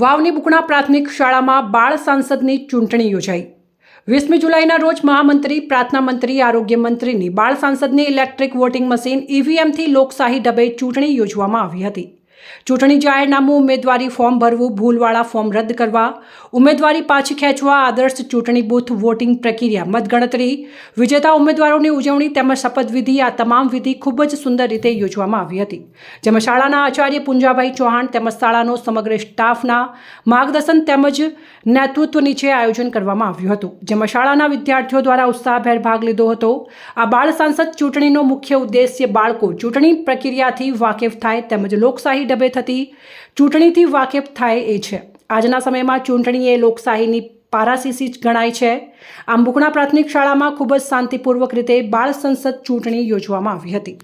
વાવની બુકણા પ્રાથમિક શાળામાં બાળ સાંસદની ચૂંટણી યોજાઈ. વીસમી જુલાઈના રોજ મહામંત્રી, પ્રાર્થના મંત્રી, આરોગ્ય મંત્રીની બાળ સાંસદની ઇલેક્ટ્રિક વોટિંગ મશીન ઈવીએમથી લોકશાહી ઢબે ચૂંટણી યોજવામાં આવી હતી. ચૂંટણી જાહેરનામું ઉમેદવારી ફોર્મ ભરવું ભૂલવાળા ફોર્મ રદ કરવા. ઉમેદવારી પાછી ખેંચવા આદર્શ ચૂંટણી બૂથ વોટિંગ પ્રક્રિયા મતગણતરી. વિજેતા ઉમેદવારોની ઉજવણી તેમજ શપથવિધિ આ તમામ વિધિ ખૂબ જ સુંદર રીતે યોજવામાં આવી હતી. જેમાં શાળાના આચાર્ય પુંજાભાઈ ચૌહાણ તેમજ શાળાનો સમગ્ર સ્ટાફના માર્ગદર્શન તેમજ નેતૃત્વ નીચે આયોજન કરવામાં આવ્યું હતું. જેમાં શાળાના વિદ્યાર્થીઓ દ્વારા ઉત્સાહભેર ભાગ લીધો હતો. આ બાળ સાંસદ ચૂંટણીનો મુખ્ય ઉદ્દેશ્ય બાળકો ચૂંટણી પ્રક્રિયાથી વાકેફ થાય તેમજ લોકશાહી ડબે થતી ચૂંટણીથી વાકેફ થાય એ છે. આજના સમયમાં ચૂંટણી એ લોકશાહીની પારાસીસી જ ગણાય છે. આમ, બુકણા પ્રાથમિક શાળામાં ખૂબ જ શાંતિપૂર્વક રીતે બાળ સંસદ ચૂંટણી યોજવામાં આવી હતી.